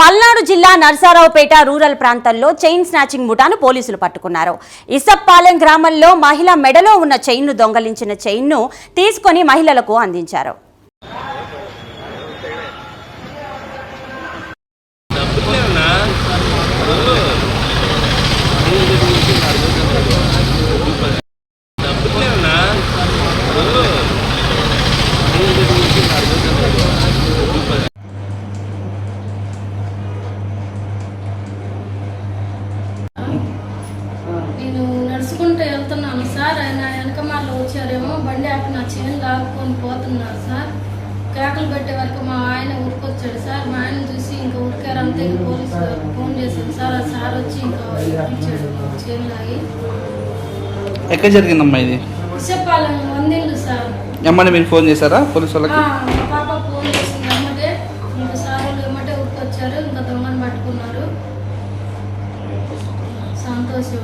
పల్నాడు జిల్లా నర్సారావుపేట రూరల్ ప్రాంతంలో chain snatching ముఠాను పోలీసులు పట్టుకున్నారు. ఇసప్పాలెం గ్రామంలో మహిళ మెడలో ఉన్న చైన్ను దొంగలించిన చైన్ను తీసుకొని మహిళలకు అందించారు. నేను నడుచుకుంటూ వెళ్తున్నాను సార్ ఆయన వచ్చారేమో బండి ఆపి నా చేను లాక్కొని పోతున్నారు సార్. కేకలు పెట్టే వరకు మా ఆయన ఊరికొచ్చాడు సార్. మా ఆయన చూసి ఇంకా ఉరికారంతే ఇంక పోలీసు వాళ్ళకి ఫోన్ చేశాను సార్. ఆ సార్ వచ్చి ఇంకా ఇచ్చాడు చేను లాగి. ఎక్కడ జరిగిందమ్మా ఇది? చెప్పాలని వందిండు సార్. ఎమ్మని మీరు ఫోన్ చేశారా పోలీసు వాళ్ళకి? పాప ఫోన్ చేసింది ఎమ్మటే ఇంకా సార్ వాళ్ళు ఎమ్మటే ఊరికొచ్చారు ఇంకా దొంగను పట్టుకున్నారు. సంతోషం.